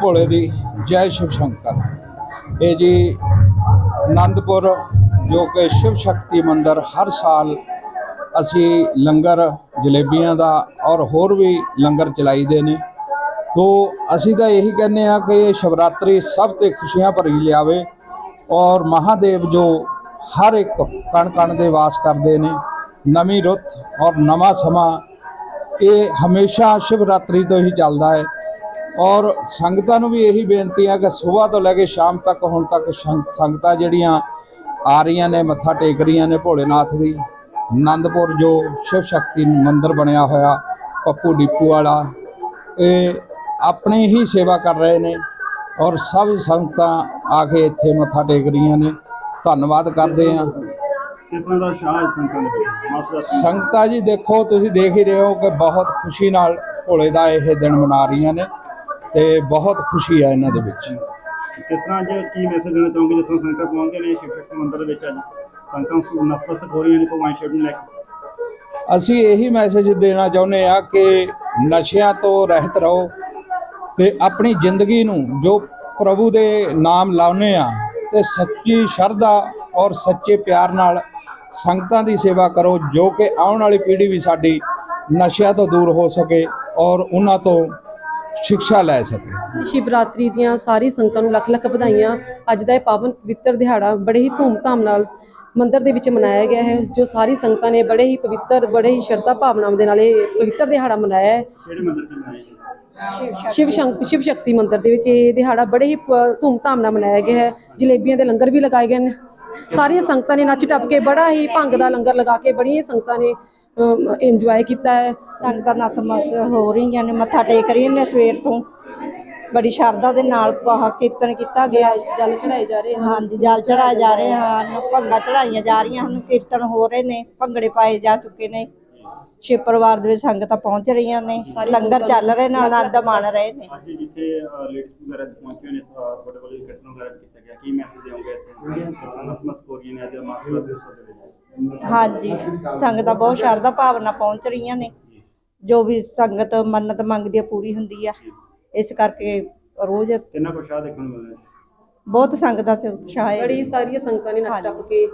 ਭੋਲੇ ਦੀ ਜੈ ਸ਼ਿਵ ਸ਼ੰਕਰ। ਇਹ ਜੀ ਆਨੰਦਪੁਰ ਜੋ ਕਿ ਸ਼ਿਵ ਸ਼ਕਤੀ ਮੰਦਿਰ ਹਰ ਸਾਲ ਅਸੀਂ ਲੰਗਰ ਜਲੇਬੀਆਂ ਦਾ ਔਰ ਹੋਰ ਵੀ ਲੰਗਰ ਚਲਾਈਦੇ ਨੇ। ਤੋ ਅਸੀਂ ਤਾਂ ਇਹੀ ਕਹਿੰਦੇ ਆ ਕਿ ਇਹ ਸ਼ਿਵਰਾਤਰੀ ਸਭ ਤੇ ਖੁਸ਼ੀਆਂ ਭਰੀ ਲਿਆਵੇ ਔਰ ਮਹਾਦੇਵ ਜੋ ਹਰ ਇੱਕ ਕਣ ਕਣ ਦੇ ਵਾਸ ਕਰਦੇ ਨੇ, ਨਵੀਂ ਰੁੱਤ ਔਰ ਨਵਾਂ ਸਮਾਂ, ਇਹ ਹਮੇਸ਼ਾ ਸ਼ਿਵਰਾਤਰੀ ਤੋਂ ਹੀ ਚੱਲਦਾ ਹੈ। ਔਰ ਸੰਗਤਾਂ ਨੂੰ ਵੀ ਇਹੀ ਬੇਨਤੀ ਹੈ ਕਿ ਸਵੇਰ ਤੋਂ ਲੈ ਕੇ ਸ਼ਾਮ ਤੱਕ, ਹੁਣ ਤੱਕ ਸੰਗਤਾਂ ਜਿਹੜੀਆਂ ਆ ਰਹੀਆਂ ਨੇ, ਮੱਥਾ ਟੇਕ ਰਹੀਆਂ ਨੇ ਭੋਲੇਨਾਥ ਦੀ ਆਨੰਦਪੁਰ ਜੋ ਸ਼ਿਵ ਸ਼ਕਤੀ ਮੰਦਿਰ ਬਣਿਆ ਹੋਇਆ ਪੱਪੂ ਡਿਪੂ ਵਾਲਾ ਇਹ ਆਪਣੀ ਹੀ ਸੇਵਾ ਕਰ ਰਹੇ ਨੇ ਔਰ ਸਭ ਸੰਗਤਾਂ ਆ ਕੇ ਇੱਥੇ ਮੱਥਾ ਟੇਕ ਰਹੀਆਂ ਨੇ। ਧੰਨਵਾਦ ਕਰਦੇ ਤਰ੍ਹਾਂ ਦਾ ਸ਼ਾਹ ਮਾਸਟਰ ਸੰਗਤਾਂ ਜੀ ਦੇਖੋ ਤੁਸੀਂ ਦੇਖ ਹੀ ਰਹੇ ਹੋ ਕਿ ਬਹੁਤ ਖੁਸ਼ੀ ਨਾਲ ਭੋਲੇ ਦਾ ਇਹ ਦਿਨ ਮਨਾ ਰਹੀਆਂ ਨੇ ਤੇ ਬਹੁਤ ਖੁਸ਼ੀ ਹੈ ਇਹਨਾਂ ਦੇ ਵਿੱਚ। ਕਿਸ ਤਰ੍ਹਾਂ ਅੱਜ ਕੀ ਮੈਸੇਜ ਦੇਣਾ ਚਾਹੋਗੇ ਜਿੱਥੋਂ ਸੰਗਤਾਂ ਪਹੁੰਚਦੇ ਨੇ ਸ਼ਿਵ ਸ਼ਕਤੀ ਮੰਦਿਰ ਦੇ ਵਿੱਚ ਅੱਜ? ਸੰਗਤਾਂ ਨਤਮਸਤਕ ਹੋ ਰਹੀਆਂ ਨੇ ਭਗਵਾਨ ਸ਼ਿਵ ਨੂੰ ਲੈ ਕੇ। ਅਸੀਂ ਇਹੀ ਮੈਸੇਜ ਦੇਣਾ ਚਾਹੁੰਦੇ ਆ ਕਿ ਨਸ਼ਿਆਂ ਤੋਂ ਰਹਿਤ ਰਹੋ ਤੇ ਆਪਣੀ ਜ਼ਿੰਦਗੀ ਨੂੰ ਜੋ ਪ੍ਰਭੂ ਦੇ ਨਾਮ ਲਾਉਨੇ ਆ ਤੇ ਸੱਚੀ ਸ਼ਰਧਾ ਔਰ ਸੱਚੇ ਪਿਆਰ ਨਾਲ ਸੰਗਤਾਂ ਦੀ ਸੇਵਾ ਕਰੋ ਜੋ ਕਿ ਆਉਣ ਵਾਲੀ ਪੀੜ੍ਹੀ ਵੀ ਸਾਡੀ ਨਸ਼ਿਆਂ ਤੋਂ ਦੂਰ ਹੋ ਸਕੇ ਔਰ ਉਹਨਾਂ ਤੋਂ ਸਿੱਖਿਆ ਲੈ ਸਕੇ। ਸ਼ਿਵਰਾਤਰੀ ਦੀਆਂ ਸਾਰੀ ਸੰਗਤਾਂ ਨੂੰ ਲੱਖ ਲੱਖ ਵਧਾਈਆਂ। ਅੱਜ ਦਾ ਇਹ ਪਾਵਨ ਪਵਿੱਤਰ ਦਿਹਾੜਾ ਬੜੇ ਹੀ ਧੂਮ-ਧਾਮ ਨਾਲ ਮੰਦਿਰ ਦੇ ਵਿੱਚ ਮਨਾਇਆ ਗਿਆ ਹੈ ਜੋ ਸਾਰੀ ਸੰਗਤਾਂ ਨੇ ਬੜੇ ਹੀ ਪਵਿੱਤਰ ਬੜੇ ਹੀ ਸ਼ਰਧਾ ਭਾਵਨਾਵਾਂ ਦੇ ਨਾਲ ਇਹ ਪਵਿੱਤਰ ਦਿਹਾੜਾ ਮਨਾਇਆ ਹੈ। ਕਿਹੜੇ ਮੰਦਿਰ ਤੇ ਸ਼ਿਵ ਸ਼ੰਕ ਸ਼ਿਵ ਸ਼ਕਤੀ ਮੰਦਿਰ ਦੇ ਵਿੱਚ ਇਹ ਦਿਹਾੜਾ ਬੜੇ ਹੀ ਪ- ਧੂਮ-ਧਾਮ ਨਾਲ ਮਨਾਇਆ ਗਿਆ ਹੈ। ਜਲੇਬੀਆਂ ਦੇ ਲੰਗਰ ਵੀ ਲਗਾਏ ਗਏ ਨੇ। ਸਾਰੀਆਂ ਸੰਗਤਾਂ ਨੇ ਨੱਚ ਟੱਪ ਕੇ ਬੜਾ ਹੀ ਭੰਗ ਦਾ ਲੰਗਰ ਲਗਾ ਕੇ ਬੜੀਆਂ ਸੰਗਤਾਂ ਨੇ ਇੰਜੋਏ ਕੀਤਾ ਹੈ। ਸੰਗਤਾਂ ਨਤਮਸਤ ਹੋ ਰਹੀਆਂ ਨੇ ਮੱਥਾ ਟੇਕ ਰਹੀਆਂ ਨੇ ਸਵੇਰ ਤੋਂ। ਬੜੀ ਸ਼ਰਧਾ ਦੇ ਨਾਲ ਆਹ ਕੀਰਤਨ ਕੀਤਾ ਗਿਆ। ਜਲ ਚੜਾਏ ਜਾ ਰਹੇ ਹਨ। ਹਾਂਜੀ ਜਲ ਚੜਾਏ ਜਾ ਰਹੇ ਹਨ ਭੰਗਾ ਚੜਾਈਆਂ ਜਾ ਰਹੀਆਂ ਹਨ ਕੀਰਤਨ ਹੋ ਰਹੇ ਨੇ ਭੰਗੜੇ ਪਾਏ ਜਾ ਚੁੱਕੇ ਨੇ। ਸ਼ਿਵ ਪਰਿਵਾਰ ਦੇ ਵਿੱਚ ਸੰਗਤਾਂ ਪਹੁੰਚ ਰਹੀਆਂ ਨੇ ਲੰਗਰ ਚੱਲ ਰਹੇ ਨੇ ਆਨੰਦ ਮਾਣ ਰਹੇ ਨੇ। ਅੱਜ ਜਿੱਥੇ ਲੇਡੀਜ਼ ਵਗੈਰਾ ਪਹੁੰਚੇ ਨੇ ਅਹ, ਤੁਹਾਡੇ ਕੋਲ ਕੀਰਤਨ ਵਗੈਰਾ ਕੀਤਾ ਗਿਆ ਕੀ ਮੈਸੇਜ ਦੇਵੋਗੇ ਇੱਥੇ ਨਤਮਸਤਕ ਹੋ ਰਹੀਆਂ ਨੇ ਅੱਜ ਮਾਸਟਰ ਦੇ ਉਤਸਵ ਦੇ ਵਿੱਚ। ਹਾਂਜੀ ਸੰਗਤਾਂ ਬਹੁਤ ਸ਼ਰਧਾ ਭਾਵਨਾ ਪਹੁੰਚ ਰਹੀਆਂ ਨੇ। ਜੋ ਵੀ ਸੰਗਤ ਮੰਨਤ ਮੰਗਦੀ ਆ ਪੂਰੀ ਹੁੰਦੀ ਆ। ਇਸ ਕਰਕੇ ਰੋਜ਼ ਕਿੰਨਾ ਕੁ ਸ਼ਾਹ ਦੇਖਣ ਨੂੰ ਮਿਲਦਾ ਹੈ ਬਹੁਤ ਸੰਗਤਾਂ 'ਚ ਉਤਸ਼ਾਹ ਹੈ। ਬੜੀ ਸਾਰੀਆਂ ਸੰਗਤਾਂ ਨੇ ਨੱਚ ਟੱਪ ਕੇ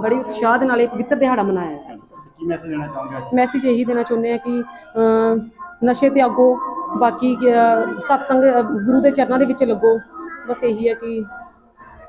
ਬੜੀ ਉਤਸ਼ਾਹ ਦੇ ਨਾਲ ਇਹ ਪਵਿੱਤਰ ਦਿਹਾੜਾ ਮਨਾਇਆ ਹੈ। ਕੀ ਮੈਸੇਜ ਦੇਣਾ ਚਾਹੋਗੇ ਅੱਜ? ਮੈਸੇਜ ਇਹੀ ਦੇਣਾ ਚਾਹੁੰਦੇ ਆ ਕਿ ਅਮ, ਨਸ਼ੇ ਤਿਆਗੋ ਬਾਕੀ ਅ, ਸਤਸੰਗ ਗੁਰੂ ਦੇ ਚਰਨਾਂ ਦੇ ਵਿੱਚ ਲੱਗੋ। ਬਸ ਇਹੀ ਹੈ ਕਿ